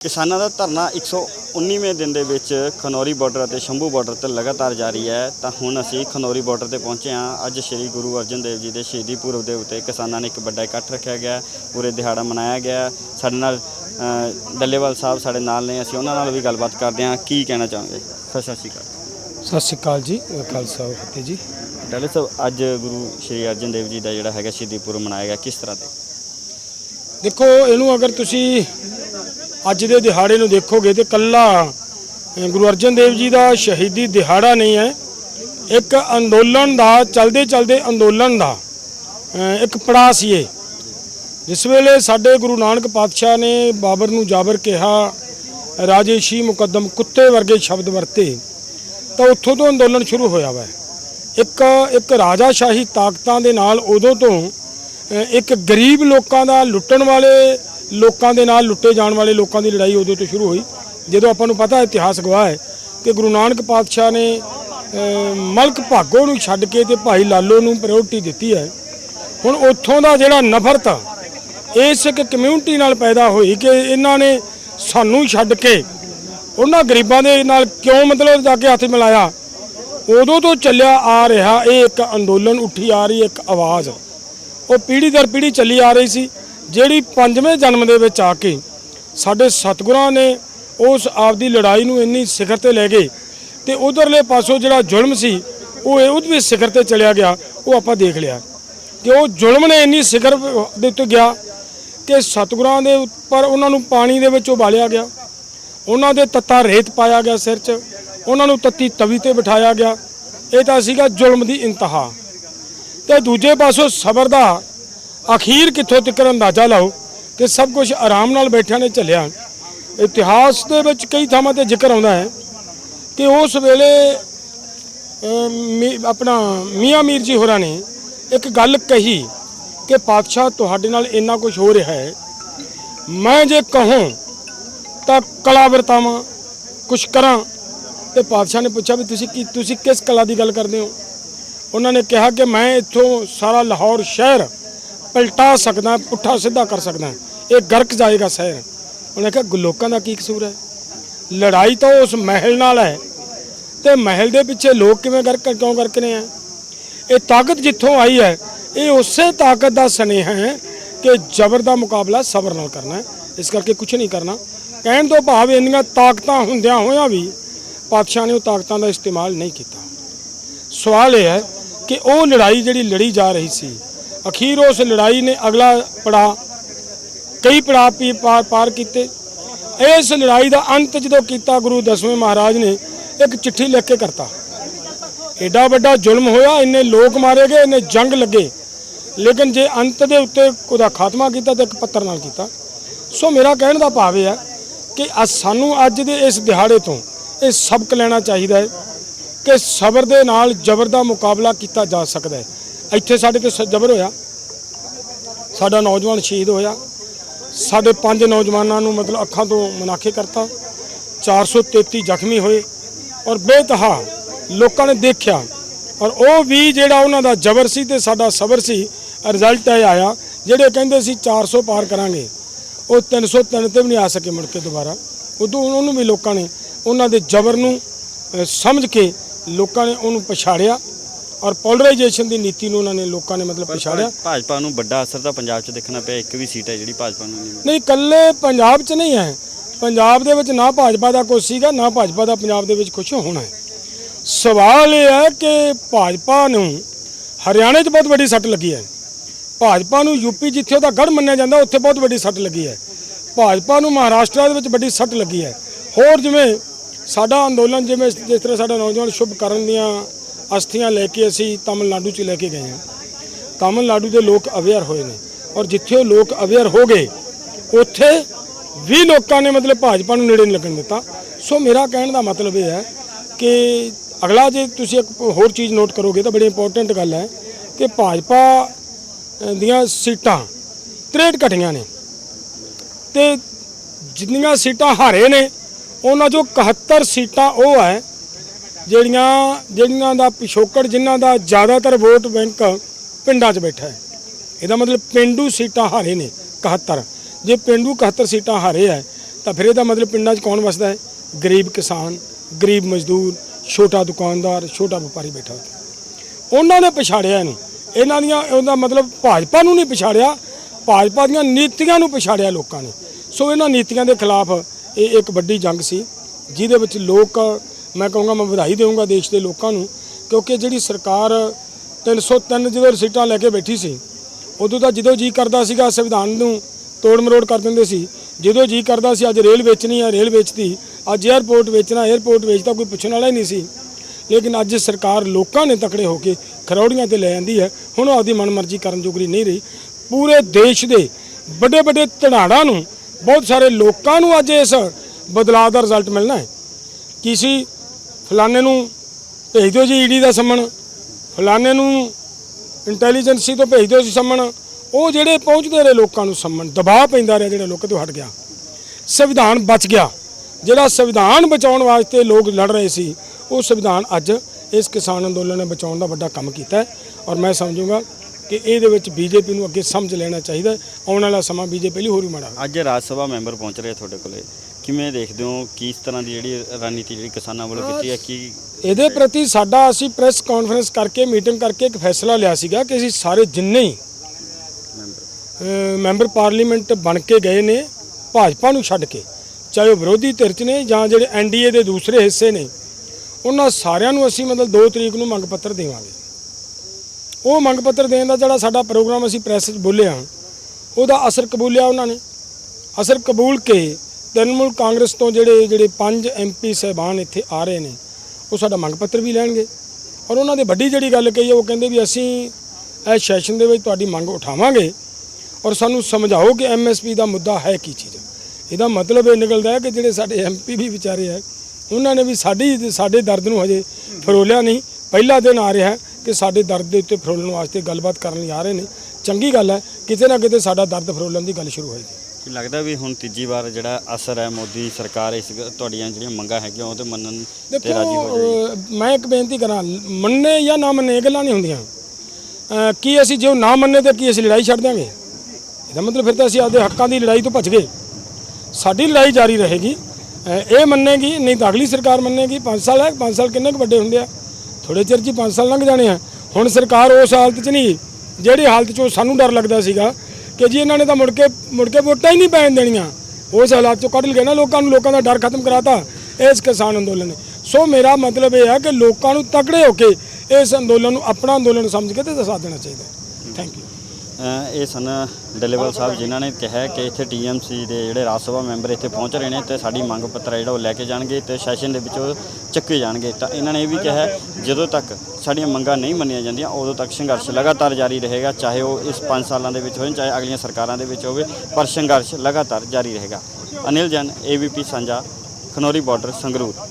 ਕਿਸਾਨਾਂ ਦਾ ਧਰਨਾ 119ਵੇਂ ਦਿਨ ਦੇ ਵਿੱਚ ਖਨੌਰੀ ਬਾਰਡਰ ਅਤੇ ਸ਼ੰਭੂ ਬਾਰਡਰ ਤੇ ਲਗਾਤਾਰ ਜਾਰੀ ਹੈ। ਤਾਂ ਹੁਣ ਅਸੀਂ ਖਨੌਰੀ ਬਾਰਡਰ ਤੇ ਪਹੁੰਚੇ ਹਾਂ। ਅੱਜ ਸ੍ਰੀ ਗੁਰੂ ਅਰਜਨ ਦੇਵ ਜੀ ਦੇ ਸ਼ਹੀਦੀ ਪੁਰਬ ਦੇ ਉੱਤੇ ਕਿਸਾਨਾਂ ਨੇ ਇੱਕ ਵੱਡਾ ਇਕੱਠ ਰੱਖਿਆ ਗਿਆ। ਪੂਰੇ ਦਿਹਾੜਾ ਮਨਾਇਆ ਗਿਆ। ਸਾਡੇ ਨਾਲ ਡੱਲੇਵਾਲ ਸਾਹਿਬ ਸਾਡੇ ਨਾਲ ਨੇ। ਅਸੀਂ ਉਹਨਾਂ ਨਾਲ ਵੀ ਗੱਲਬਾਤ ਕਰਦੇ ਹਾਂ। ਕੀ ਕਹਿਣਾ ਚਾਹਾਂਗੇ? ਸਤਿ ਸ਼੍ਰੀ ਅਕਾਲ। ਸਤਿ ਸ਼੍ਰੀ ਅਕਾਲ ਜੀ। ਖਾਲਸਾ ਫਤਿਹ ਜੀ। ਡੱਲੇ ਸਾਹਿਬ ਅੱਜ ਗੁਰੂ ਸ਼੍ਰੀ ਅਰਜਨ ਦੇਵ ਜੀ ਦਾ ਜਿਹੜਾ ਹੈਗਾ ਸ਼ਹੀਦੀ ਪੁਰਬ ਮਨਾਇਆ ਗਿਆ ਕਿਸ ਤਰ੍ਹਾਂ ਦੇ ਦੇਖੋ ਇਹਨੂੰ ਅਗਰ ਤੁਸੀਂ ਅੱਜ ਦੇ ਦਿਹਾੜੇ ਨੂੰ ਦੇਖੋਗੇ ਤੇ ਕੱਲਾ ਗੁਰੂ ਅਰਜਨ ਦੇਵ ਜੀ ਦਾ ਸ਼ਹੀਦੀ ਦਿਹਾੜਾ ਨਹੀਂ ਹੈ। ਇੱਕ ਅੰਦੋਲਨ ਦਾ, ਚਲਦੇ ਚਲਦੇ ਅੰਦੋਲਨ ਦਾ ਇੱਕ ਪੜਾਅ ਸੀ ਇਹ। ਜਿਸ ਵੇਲੇ ਸਾਡੇ ਗੁਰੂ ਨਾਨਕ ਪਾਤਸ਼ਾਹ ਨੇ ਬਾਬਰ ਨੂੰ ਜਾਬਰ ਕਿਹਾ ਰਾਜੇਸ਼ੀ ਮੁਕੱਦਮ ਕੁੱਤੇ ਵਰਗੇ ਸ਼ਬਦ ਵਰਤੇ, ਤਾਂ ਉੱਥੋਂ ਤੋਂ ਅੰਦੋਲਨ ਸ਼ੁਰੂ ਹੋਇਆ ਵਾ। ਇੱਕ ਇੱਕ ਰਾਜਾਸ਼ਾਹੀ ਤਾਕਤਾਂ ਦੇ ਨਾਲ ਉਦੋਂ ਤੋਂ ਇੱਕ ਗਰੀਬ ਲੋਕਾਂ ਦਾ ਲੁੱਟਣ ਵਾਲੇ ਲੋਕਾਂ ਦੇ ਨਾਲ ਲੁੱਟੇ ਜਾਣ ਵਾਲੇ ਲੋਕਾਂ ਦੀ ਲੜਾਈ ਉਦੋਂ ਤੋਂ ਸ਼ੁਰੂ ਹੋਈ। ਜਦੋਂ ਆਪਾਂ ਨੂੰ ਪਤਾ ਇਤਿਹਾਸ ਗਵਾਹ ਹੈ ਕਿ ਗੁਰੂ ਨਾਨਕ ਪਾਤਸ਼ਾਹ ਨੇ ਮਲਕ ਭਾਗੋ ਨੂੰ ਛੱਡ ਕੇ ਤੇ ਭਾਈ ਲਾਲੋ ਨੂੰ ਪ੍ਰਾਇੋਰਟੀ ਦਿੱਤੀ ਹੈ। ਹੁਣ ਉੱਥੋਂ ਦਾ ਜਿਹੜਾ ਨਫ਼ਰਤ ਇਸ ਇੱਕ ਕਮਿਊਨਿਟੀ ਨਾਲ ਪੈਦਾ ਹੋਈ ਕਿ ਇਹਨਾਂ ਨੇ ਸਾਨੂੰ ਛੱਡ ਕੇ ਉਹਨਾਂ ਗਰੀਬਾਂ ਦੇ ਨਾਲ ਕਿਉਂ ਮਤਲਬ ਜਾ ਕੇ ਹੱਥ ਮਿਲਾਇਆ? ਉਦੋਂ ਤੋਂ ਚੱਲਿਆ ਆ ਰਿਹਾ ਇਹ ਇੱਕ ਅੰਦੋਲਨ, ਉੱਠੀ ਆ ਰਹੀ ਇੱਕ ਆਵਾਜ਼। ਉਹ ਪੀੜ੍ਹੀ ਦਰ ਪੀੜ੍ਹੀ ਚੱਲੀ ਆ ਰਹੀ ਸੀ। ਜਿਹੜੀ ਪੰਜਵੇਂ ਜਨਮ ਦੇ ਵਿੱਚ ਆ ਕੇ ਸਾਡੇ ਸਤਿਗੁਰਾਂ ਨੇ ਉਸ ਆਪਦੀ ਲੜਾਈ ਨੂੰ ਇੰਨੀ ਸਿਖਰ ਤੇ ਲੈ ਗਏ ਤੇ ਉਧਰਲੇ ਪਾਸੋਂ ਜਿਹੜਾ ਜ਼ੁਲਮ ਸੀ, ਉਹ ਇਹ ਉਹ ਵੀ ਸਿਖਰ ਤੇ ਚਲਿਆ ਗਿਆ, ਉਹ ਆਪਾਂ ਦੇਖ ਲਿਆ। ਕਿ ਉਹ ਜ਼ੁਲਮ ਨੇ ਇੰਨੀ ਸਿਖਰ ਦੇ ਉੱਤੇ ਗਿਆ ਕਿ ਸਤਿਗੁਰਾਂ ਦੇ ਉੱਪਰ ਉਹਨਾਂ ਨੂੰ ਪਾਣੀ ਦੇ ਵਿੱਚ ਉਬਾਲਿਆ ਗਿਆ। ਉਹਨਾਂ ਦੇ ਤੱਤਾ ਰੇਤ ਪਾਇਆ ਗਿਆ ਸਿਰ 'ਚ, ਉਹਨਾਂ ਨੂੰ ਤੱਤੀ ਤਵੀ ਤੇ ਬਿਠਾਇਆ ਗਿਆ। ਇਹ ਤਾਂ ਸੀਗਾ ਜ਼ੁਲਮ ਦੀ ਇੰਤਹਾ। ਤੇ ਦੂਜੇ ਪਾਸੋਂ ਸਬਰ ਦਾ ਅਖੀਰ ਕਿੱਥੋਂ ਤੱਕ ਅੰਦਾਜ਼ਾ ਲਾਓ ਕਿ ਸਭ ਕੁਝ ਆਰਾਮ ਨਾਲ ਬੈਠਿਆਂ ਨੇ ਚੱਲਿਆ ਇਤਿਹਾਸ ਦੇ ਵਿੱਚ ਕਈ ਥਾਵਾਂ ਤੇ ਜ਼ਿਕਰ ਆਉਂਦਾ ਹੈ ਕਿ ਉਸ ਵੇਲੇ ਮੀ- ਆਪਣਾ ਮੀਆਂ ਮੀਰ ਜੀ ਹੋਰਾਂ ਨੇ ਇੱਕ ਗੱਲ ਕਹੀ ਕਿ ਪਾਤਸ਼ਾਹ ਤੁਹਾਡੇ ਨਾਲ ਇੰਨਾ ਕੁਝ ਹੋ ਰਿਹਾ ਹੈ। ਮੈਂ ਜੇ ਕਹੂੰ ਤਾਂ ਕਲਾ ਵਰਤਾਵਾਂ, ਕੁਛ ਕਰਾਂ। ਤੇ ਪਾਤਸ਼ਾਹ ਨੇ ਪੁੱਛਿਆ ਵੀ ਤੁਸੀਂ ਕੀ, ਤੁਸੀਂ ਕਿਸ ਕਲਾ ਦੀ ਗੱਲ ਕਰਦੇ ਹੋ? ਉਹਨਾਂ ਨੇ ਕਿਹਾ ਕਿ ਮੈਂ ਇੱਥੋਂ ਸਾਰਾ ਲਾਹੌਰ ਸ਼ਹਿਰ ਪਲਟਾ ਸਕਦਾ, ਪੁੱਠਾ ਸਿੱਧਾ ਕਰ ਸਕਦਾ। ਇਹ ਗਰਕ ਜਾਏਗਾ ਸ਼ਹਿਰ। ਉਹਨੇ ਕਿਹਾ ਲੋਕਾਂ ਦਾ ਕੀ ਕਸੂਰ ਹੈ? ਲੜਾਈ ਤਾਂ ਉਸ ਮਹਿਲ ਨਾਲ ਹੈ। ਤੇ ਮਹਿਲ ਦੇ ਪਿੱਛੇ ਲੋਕ ਕਿਵੇਂ ਗਰਕ, ਕਿਉਂ ਗਰਕ ਨੇ ਆ? ਇਹ ਤਾਕਤ ਜਿੱਥੋਂ ਆਈ ਹੈ, ਇਹ ਉਸੇ ਤਾਕਤ ਦਾ ਸਨੇਹ ਹੈ ਕਿ ਜ਼ਬਰ ਦਾ ਮੁਕਾਬਲਾ ਸਬਰ ਨਾਲ ਕਰਨਾ ਹੈ। ਇਸ ਕਰਕੇ ਕੁਝ ਨਹੀਂ ਕਰਨਾ। ਕਹਿਣ ਤੋਂ ਭਾਵ ਇੰਨੀਆਂ ਤਾਕਤਾਂ ਹੁੰਦਿਆਂ ਹੋਇਆਂ ਵੀ ਪਾਤਸ਼ਾਹ ਨੇ ਉਹ ਤਾਕਤਾਂ ਦਾ ਇਸਤੇਮਾਲ ਨਹੀਂ ਕੀਤਾ। ਸਵਾਲ ਇਹ ਹੈ ਕਿ ਉਹ ਲੜਾਈ ਜਿਹੜੀ ਲੜੀ ਜਾ ਰਹੀ ਸੀ ਅਖੀਰ ਉਸ ਲੜਾਈ ਨੇ ਅਗਲਾ ਪੜਾ ਕਈ ਪੜਾਅ ਪੀ ਪਾਰ ਪਾਰ ਕੀਤੇ। ਇਸ ਲੜਾਈ ਦਾ ਅੰਤ ਜਦੋਂ ਕੀਤਾ, ਗੁਰੂ ਦਸਵੇਂ ਮਹਾਰਾਜ ਨੇ ਇੱਕ ਚਿੱਠੀ ਲਿਖ ਕੇ ਕਰਤਾ। ਐਡਾ ਵੱਡਾ ਜ਼ੁਲਮ ਹੋਇਆ, ਇੰਨੇ ਲੋਕ ਮਾਰੇ ਗਏ, ਇੰਨੇ ਜੰਗ ਲੱਗੇ। ਲੇਕਿਨ ਜੇ ਅੰਤ ਦੇ ਉੱਤੇ ਉਹਦਾ ਖਾਤਮਾ ਕੀਤਾ ਤਾਂ ਇੱਕ ਪੱਤਰ ਨਾਲ ਕੀਤਾ। ਸੋ ਮੇਰਾ ਕਹਿਣ ਦਾ ਭਾਵ ਇਹ ਹੈ ਕਿ ਸਾਨੂੰ ਅੱਜ ਦੇ ਇਸ ਦਿਹਾੜੇ ਤੋਂ ਇਹ ਸਬਕ ਲੈਣਾ ਚਾਹੀਦਾ ਹੈ ਕਿ ਸਬਰ ਦੇ ਨਾਲ ਜ਼ਬਰ ਦਾ ਮੁਕਾਬਲਾ ਕੀਤਾ ਜਾ ਸਕਦਾ ਹੈ। ਇੱਥੇ ਸਾਡੇ ਤੇ ਸ- ਜ਼ਬਰ ਹੋਇਆ। ਸਾਡਾ ਨੌਜਵਾਨ ਸ਼ਹੀਦ ਹੋਇਆ। ਸਾਡੇ ਪੰਜ ਨੌਜਵਾਨਾਂ ਨੂੰ ਮਤਲਬ ਅੱਖਾਂ ਤੋਂ ਮਨਾਖੇ ਕਰਤਾ। 433 ਜ਼ਖਮੀ ਹੋਏ ਔਰ ਬੇਤਹਾ ਲੋਕਾਂ ਨੇ ਦੇਖਿਆ। ਔਰ ਉਹ ਵੀ ਜਿਹੜਾ ਉਹਨਾਂ ਦਾ ਜ਼ਬਰ ਸੀ ਤੇ ਸਾਡਾ ਸਬਰ ਸੀ, ਰਿਜ਼ਲਟ ਇਹ ਆਇਆ। ਜਿਹੜੇ ਕਹਿੰਦੇ ਸੀ 400 ਪਾਰ ਕਰਾਂਗੇ, ਉਹ 303 ਤੇ ਵੀ ਨਹੀਂ ਆ ਸਕੇ ਮੁੜ ਕੇ ਦੁਬਾਰਾ। ਉਦੋਂ ਉਹਨੂੰ ਵੀ ਲੋਕਾਂ ਨੇ ਉਹਨਾਂ ਦੇ ਜ਼ਬਰ ਨੂੰ ਸਮਝ ਕੇ ਲੋਕਾਂ ਨੇ ਉਹਨੂੰ ਪਛਾੜਿਆ। ਔਰ ਪੋਲਰਾਈਜੇਸ਼ਨ ਦੀ ਨੀਤੀ ਨੂੰ ਉਹਨਾਂ ਨੇ ਲੋਕਾਂ ਨੇ ਮਤਲਬ ਪਛਾੜਿਆ। ਭਾਜਪਾ ਨੂੰ ਵੱਡਾ ਅਸਰ ਤਾਂ ਪੰਜਾਬ 'ਚ ਦੇਖਣਾ ਪਿਆ ਇੱਕ ਵੀ ਸੀਟ ਹੈ ਜਿਹੜੀ ਭਾਜਪਾ ਨੂੰ ਨਹੀਂ। ਨਹੀਂ ਇਕੱਲੇ ਪੰਜਾਬ 'ਚ ਨਹੀਂ ਹੈ। ਪੰਜਾਬ ਦੇ ਵਿੱਚ ਨਾ ਭਾਜਪਾ ਦਾ ਕੁਛ ਸੀਗਾ ਨਾ ਭਾਜਪਾ ਦਾ ਪੰਜਾਬ ਦੇ ਵਿੱਚ ਕੁਝ ਹੋਣਾ ਹੈ। ਸਵਾਲ ਇਹ ਹੈ ਕਿ ਭਾਜਪਾ ਨੂੰ ਹਰਿਆਣੇ 'ਚ ਬਹੁਤ ਵੱਡੀ ਸੱਟ ਲੱਗੀ ਹੈ। ਭਾਜਪਾ ਨੂੰ ਯੂਪੀ ਜਿੱਥੇ ਉਹਦਾ ਗੜ ਮੰਨਿਆ ਜਾਂਦਾ ਉੱਥੇ ਬਹੁਤ ਵੱਡੀ ਸੱਟ ਲੱਗੀ ਹੈ। ਭਾਜਪਾ ਨੂੰ ਮਹਾਰਾਸ਼ਟਰ ਦੇ ਵਿੱਚ ਵੱਡੀ ਸੱਟ ਲੱਗੀ ਹੈ। ਹੋਰ ਜਿਵੇਂ ਸਾਡਾ ਅੰਦੋਲਨ ਜਿਵੇਂ ਜਿਸ ਤਰ੍ਹਾਂ ਸਾਡਾ ਨੌਜਵਾਨ ਸ਼ੁਭ ਕਰਨ ਦੀਆਂ ਅਸਥੀਆਂ ਲੈ ਕੇ ਅਸੀਂ ਤਾਮਿਲਨਾਡੂ 'ਚ ਲੈ ਕੇ ਗਏ ਹਾਂ। ਤਾਮਿਲਨਾਡੂ ਦੇ ਲੋਕ ਅਵੇਅਰ ਹੋਏ ਨੇ ਔਰ ਜਿੱਥੇ ਉਹ ਲੋਕ ਅਵੇਅਰ ਹੋ ਗਏ, ਉੱਥੇ ਵੀ ਲੋਕਾਂ ਨੇ ਮਤਲਬ ਭਾਜਪਾ ਨੂੰ ਨੇੜੇ ਨਹੀਂ ਲੱਗਣ ਦਿੱਤਾ। ਸੋ ਮੇਰਾ ਕਹਿਣ ਦਾ ਮਤਲਬ ਇਹ ਹੈ ਕਿ ਅਗਲਾ ਜੇ ਤੁਸੀਂ ਇੱਕ ਹੋਰ ਚੀਜ਼ ਨੋਟ ਕਰੋਗੇ ਤਾਂ ਬੜੀ ਇੰਪੋਰਟੈਂਟ ਗੱਲ ਹੈ ਕਿ ਭਾਜਪਾ ਦੀਆਂ ਸੀਟਾਂ 63 ਘਟੀਆਂ ਨੇ। ਤੇ ਜਿੰਨੀਆਂ ਸੀਟਾਂ ਹਾਰੇ ਨੇ, ਉਹਨਾਂ ਚੋਂ 71 ਸੀਟਾਂ ਉਹ ਹੈ ਜਿਹੜੀਆਂ ਜਿਹੜੀਆਂ ਦਾ ਪਿਛੋਕੜ, ਜਿਨ੍ਹਾਂ ਦਾ ਜ਼ਿਆਦਾਤਰ ਵੋਟ ਬੈਂਕ ਪਿੰਡਾਂ 'ਚ ਬੈਠਾ ਹੈ। ਇਹਦਾ ਮਤਲਬ ਪਿੰਡੂ ਸੀਟਾਂ ਹਾਰੇ ਨੇ 71 ਜੇ ਪਿੰਡੂ 71 ਸੀਟਾਂ ਹਾਰੇ ਹੈ, ਤਾਂ ਫਿਰ ਇਹਦਾ ਮਤਲਬ ਪਿੰਡਾਂ 'ਚ ਕੌਣ ਵਸਦਾ ਹੈ? ਗਰੀਬ ਕਿਸਾਨ, ਗਰੀਬ ਮਜ਼ਦੂਰ, ਛੋਟਾ ਦੁਕਾਨਦਾਰ, ਛੋਟਾ ਵਪਾਰੀ ਬੈਠਾ ਹੁੰਦਾ ਉਹਨਾਂ ਨੇ ਪਛਾੜਿਆ ਇਹਨੂੰ। ਇਹਨਾਂ ਦੀਆਂ, ਉਹਦਾ ਮਤਲਬ ਭਾਜਪਾ ਨੂੰ ਨਹੀਂ ਪਛਾੜਿਆ, ਭਾਜਪਾ ਦੀਆਂ ਨੀਤੀਆਂ ਨੂੰ ਪਛਾੜਿਆ ਲੋਕਾਂ ਨੇ। ਸੋ ਇਹਨਾਂ ਨੀਤੀਆਂ ਦੇ ਖਿਲਾਫ ਇਹ ਇੱਕ ਵੱਡੀ ਜੰਗ ਸੀ, ਜਿਹਦੇ ਵਿੱਚ ਲੋਕ ਮੈਂ ਕਹੂੰਗਾ ਮੈਂ ਵਧਾਈ ਦੇਵਾਂਗਾ ਦੇਸ਼ ਦੇ ਲੋਕਾਂ ਨੂੰ, ਕਿਉਂਕਿ ਜਿਹੜੀ ਸਰਕਾਰ 303 ਜਦੋਂ ਸੀਟਾਂ ਲੈ ਕੇ ਬੈਠੀ ਸੀ, ਉਦੋਂ ਤਾਂ ਜਦੋਂ ਜੀ ਕਰਦਾ ਸੀਗਾ, ਸੰਵਿਧਾਨ ਨੂੰ ਤੋੜ ਮਰੋੜ ਕਰ ਦਿੰਦੇ ਸੀ, ਜਦੋਂ ਜੀ ਕਰਦਾ ਸੀ, ਅੱਜ ਰੇਲ ਵੇਚਣੀ ਆ, ਰੇਲ ਵੇਚਦੀ ਅੱਜ 에ਅਰਪੋਰਟ ਵੇਚਣਾ 에ਅਰਪੋਰਟ ਵੇਚਦਾ ਕੋਈ ਪੁੱਛਣ ਵਾਲਾ ਹੀ ਨਹੀਂ ਸੀ। ਲੇਕਿਨ ਅੱਜ ਸਰਕਾਰ ਲੋਕਾਂ ਨੇ ਤਕੜੇ ਹੋ ਕੇ ਖਰੌੜੀਆਂ ਤੇ ਲੈ ਆਂਦੀ ਹੈ, ਹੁਣ ਉਹ ਆਪਦੀ ਮਨਮਰਜ਼ੀ ਕਰਨ ਜੋਗਰੀ ਨਹੀਂ ਰਹੀ। ਪੂਰੇ ਦੇਸ਼ ਦੇ ਵੱਡੇ ਵੱਡੇ ਧੜਾੜਾਂ ਨੂੰ, ਬਹੁਤ ਸਾਰੇ ਲੋਕਾਂ ਨੂੰ ਅੱਜ ਇਸ ਬਦਲਾਅ ਦਾ ਰਿਜ਼ਲਟ ਮਿਲਣਾ ਹੈ। ਕਿਸੇ ਫਲਾਣੇ ਨੂੰ ਭੇਜ ਦਿਓ ਜੀ ਈਡੀ ਦਾ ਸੰਮਣ ਫਲਾਣੇ ਨੂੰ ਇੰਟੈਲੀਜੈਂਸੀ ਤੋਂ ਭੇਜ ਦਿਓ ਜੀ ਸੰਮਣ ਉਹ ਜਿਹੜੇ ਪਹੁੰਚਦੇ ਰਹੇ ਲੋਕਾਂ ਨੂੰ ਸੰਮਣ ਦਬਾਅ ਪੈਂਦਾ ਰਿਹਾ ਜਿਹੜਾ ਲੋਕਾਂ ਤੋਂ ਹਟ ਗਿਆ। ਸੰਵਿਧਾਨ ਬਚ ਗਿਆ। ਜਿਹੜਾ ਸੰਵਿਧਾਨ ਬਚਾਉਣ ਵਾਸਤੇ ਲੋਕ ਲੜ ਰਹੇ ਸੀ, ਉਹ ਸੰਵਿਧਾਨ ਅੱਜ ਇਸ ਕਿਸਾਨ ਅੰਦੋਲਨ ਨੇ ਬਚਾਉਣ ਦਾ ਵੱਡਾ ਕੰਮ ਕੀਤਾ ਔਰ ਮੈਂ ਸਮਝੂੰਗਾ ਕਿ ਇਹਦੇ ਵਿੱਚ ਬੀਜੇਪੀ ਨੂੰ ਅੱਗੇ ਸਮਝ ਲੈਣਾ ਚਾਹੀਦਾ ਆਉਣ ਵਾਲਾ ਸਮਾਂ ਬੀਜੇਪੀ ਲਈ ਹੋਰ ਵੀ ਮਾੜਾ। ਅੱਜ ਰਾਜ ਸਭਾ ਮੈਂਬਰ ਪਹੁੰਚ ਰਹੇ ਤੁਹਾਡੇ ਕੋਲੇ। ਕਿਵੇਂ ਦੇਖਦੇ ਹੋ? ਕਿਸ ਤਰ੍ਹਾਂ ਦੀ ਜਿਹੜੀ ਰਣਨੀਤੀ ਜਿਹੜੀ ਕਿਸਾਨਾਂ ਵੱਲੋਂ ਕੀਤੀ ਹੈ? ਕੀ ਇਹਦੇ ਪ੍ਰਤੀ ਸਾਡਾ ਅਸੀਂ ਪ੍ਰੈਸ ਕਾਨਫਰੰਸ ਕਰਕੇ, ਮੀਟਿੰਗ ਕਰਕੇ ਇੱਕ ਫੈਸਲਾ ਲਿਆ ਸੀਗਾ ਕਿ ਅਸੀਂ ਸਾਰੇ ਜਿੰਨੇ ਹੀ ਮੈਂਬਰ ਪਾਰਲੀਮੈਂਟ ਬਣ ਕੇ ਗਏ ਨੇ, ਭਾਜਪਾ ਨੂੰ ਛੱਡ ਕੇ, ਚਾਹੇ ਉਹ ਵਿਰੋਧੀ ਧਿਰ 'ਚ ਨੇ ਜਾਂ ਜਿਹੜੇ ਐਨਡੀਏ ਦੇ ਦੂਸਰੇ ਹਿੱਸੇ ਨੇ, ਉਹਨਾਂ ਸਾਰਿਆਂ ਨੂੰ ਅਸੀਂ ਮਤਲਬ 2 ਤਰੀਕ ਨੂੰ ਮੰਗ ਪੱਤਰ ਦੇਵਾਂਗੇ। ਉਹ ਮੰਗ ਪੱਤਰ ਦੇਣ ਦਾ ਜਿਹੜਾ ਸਾਡਾ ਪ੍ਰੋਗਰਾਮ ਅਸੀਂ ਪ੍ਰੈਸ 'ਚ ਬੋਲਿਆ, ਉਹਦਾ ਅਸਰ ਕਬੂਲਿਆ ਉਹਨਾਂ ਨੇ। ਅਸਰ ਕਬੂਲ ਕੇ ਤ੍ਰਿਣਮੂਲ ਕਾਂਗਰਸ ਤੋਂ ਜਿਹੜੇ ਜਿਹੜੇ ਪੰਜ ਐਮਪੀ ਸਹਿਬਾਨ ਇੱਥੇ ਆ ਰਹੇ ਨੇ, ਉਹ ਸਾਡਾ ਮੰਗ ਪੱਤਰ ਵੀ ਲੈਣਗੇ। ਔਰ ਉਹਨਾਂ ਦੇ ਵੱਡੀ ਜਿਹੜੀ ਗੱਲ ਕਹੀ ਹੈ, ਉਹ ਕਹਿੰਦੇ ਵੀ ਅਸੀਂ ਇਸ ਸੈਸ਼ਨ ਦੇ ਵਿੱਚ ਤੁਹਾਡੀ ਮੰਗ ਉਠਾਵਾਂਗੇ ਔਰ ਸਾਨੂੰ ਸਮਝਾਓ ਕਿ ਐਮਐਸਪੀ ਦਾ ਮੁੱਦਾ ਹੈ ਕੀ ਚੀਜ਼। ਇਹਦਾ ਮਤਲਬ ਇਹ ਨਿਕਲਦਾ ਹੈ ਕਿ ਜਿਹੜੇ ਸਾਡੇ ਐਮਪੀ ਵੀ ਵਿਚਾਰੇ ਹੈ, ਉਹਨਾਂ ਨੇ ਵੀ ਸਾਡੀ ਸਾਡੇ ਦਰਦ ਨੂੰ ਹਜੇ ਫਰੋਲਿਆ ਨਹੀਂ। ਪਹਿਲਾ ਦਿਨ ਆ ਰਿਹਾ ਕਿ ਸਾਡੇ ਦਰਦ ਦੇ ਉੱਤੇ ਫਰੋਲਣ ਵਾਸਤੇ ਗੱਲਬਾਤ ਕਰਨ ਲਈ ਆ ਰਹੇ ਨੇ। ਚੰਗੀ ਗੱਲ ਹੈ, ਕਿਤੇ ਨਾ ਕਿਤੇ ਸਾਡਾ ਦਰਦ ਫਰੋਲਣ ਦੀ ਗੱਲ ਸ਼ੁਰੂ ਹੋਏਗੀ ਕੀ ਲੱਗਦਾ ਵੀ ਹੁਣ ਤੀਜੀ ਵਾਰ ਜਿਹੜਾ ਅਸਰ ਹੈ ਮੋਦੀ ਸਰਕਾਰ ਇਸ ਤੁਹਾਡੀਆਂ ਜਿਹੜੀਆਂ ਮੰਗਾਂ ਹੈਗੀਆਂ ਉਹ ਤੇ ਮੰਨਣ ਤੇ ਰਾਜੀ ਹੋ ਜਾਏਗੀ। ਮੈਂ ਇੱਕ ਬੇਨਤੀ ਕਰਾਂ ਮੰਨੇ ਜਾਂ ਨਾ ਮੰਨੇ ਇਹ ਗੱਲਾਂ ਨਹੀਂ ਹੁੰਦੀਆਂ। ਕੀ ਅਸੀਂ ਜੇ ਨਾ ਮੰਨੇ ਤੇ ਕੀ ਅਸੀਂ ਲੜਾਈ ਛੱਡ ਦਿਆਂਗੇ? ਇਹਦਾ ਮਤਲਬ ਫਿਰ ਤਾਂ ਅਸੀਂ ਆਪਦੇ ਹੱਕਾਂ ਦੀ ਲੜਾਈ ਤੋਂ ਭੱਜ ਗਏ। ਸਾਡੀ ਲੜਾਈ ਜਾਰੀ ਰਹੇਗੀ। ਇਹ ਮੰਨੇਗੀ ਨਹੀਂ ਤਾਂ ਅਗਲੀ ਸਰਕਾਰ ਮੰਨੇਗੀ। 5 ਸਾਲ ਹੈ 5 ਸਾਲ ਕਿੰਨੇ ਕੁ ਵੱਡੇ ਹੁੰਦੇ ਆ? ਥੋੜੇ ਚਿਰ ਹੀ 5 ਸਾਲ ਲੰਘ ਜਾਣੇ ਆ। ਹੁਣ ਸਰਕਾਰ ਉਸ ਹਾਲਤ 'ਚ ਨਹੀਂ। ਜਿਹੜੀ ਹਾਲਤ 'ਚ ਸਾਨੂੰ ਡਰ ਲੱਗਦਾ ਸੀਗਾ ਕਿ ਜੀ ਇਹਨਾਂ ਨੇ ਤਾਂ ਮੁੜ ਕੇ ਮੁੜ ਕੇ ਵੋਟਾਂ ਹੀ ਨਹੀਂ ਪੈਣ ਦੇਣੀਆਂ। ਉਸ ਹਾਲਾਤ 'ਚੋਂ ਕੱਢ ਲਏ ਨਾ ਲੋਕਾਂ ਨੂੰ, ਲੋਕਾਂ ਦਾ ਡਰ ਖਤਮ ਕਰਾਤਾ ਇਸ ਕਿਸਾਨ ਅੰਦੋਲਨ ਨੇ। ਸੋ ਮੇਰਾ ਮਤਲਬ ਇਹ ਹੈ ਕਿ ਲੋਕਾਂ ਨੂੰ ਤਕੜੇ ਹੋ ਕੇ ਇਸ ਅੰਦੋਲਨ ਨੂੰ ਆਪਣਾ ਅੰਦੋਲਨ ਸਮਝ ਕੇ ਤੇ ਸਾਥ ਦੇਣਾ ਚਾਹੀਦਾ ਥੈਂਕ ਯੂ ਇਹ ਸਨ ਡੱਲੇਵਾਲ ਸਾਹਿਬ ਜਿਨ੍ਹਾਂ ਨੇ ਕਿਹਾ ਕਿ ਇੱਥੇ ਟੀਐਮਸੀ ਦੇ ਜਿਹੜੇ ਰਾਜ ਸਭਾ ਮੈਂਬਰ ਇੱਥੇ ਪਹੁੰਚ ਰਹੇ ਨੇ ਤੇ ਸਾਡੀ ਮੰਗ ਪੱਤਰ ਜਿਹੜਾ ਉਹ ਲੈ ਕੇ ਜਾਣਗੇ ਤੇ ਸੈਸ਼ਨ ਦੇ ਵਿੱਚ ਉਹ ਚੱਕੇ ਜਾਣਗੇ। ਤਾਂ ਇਹਨਾਂ ਨੇ ਇਹ ਵੀ ਕਿਹਾ, ਜਦੋਂ ਤੱਕ ਸਾਡੀਆਂ ਮੰਗਾਂ ਨਹੀਂ ਮੰਨੀਆਂ ਜਾਂਦੀਆਂ, ਉਦੋਂ ਤੱਕ ਸੰਘਰਸ਼ ਲਗਾਤਾਰ ਜਾਰੀ ਰਹੇਗਾ, ਚਾਹੇ ਉਹ ਇਸ 5 ਸਾਲਾਂ ਦੇ ਵਿੱਚ ਹੋਣ, ਚਾਹੇ ਅਗਲੀਆਂ ਸਰਕਾਰਾਂ ਦੇ ਵਿੱਚ ਹੋਵੇ, ਪਰ ਸੰਘਰਸ਼ ਲਗਾਤਾਰ ਜਾਰੀ ਰਹੇਗਾ। ਅਨਿਲ ਜਨ, ਏਬੀਪੀ ਸਾਂਝਾ, ਖਨੌਰੀ ਬਾਰਡਰ, ਸੰਗਰੂਰ।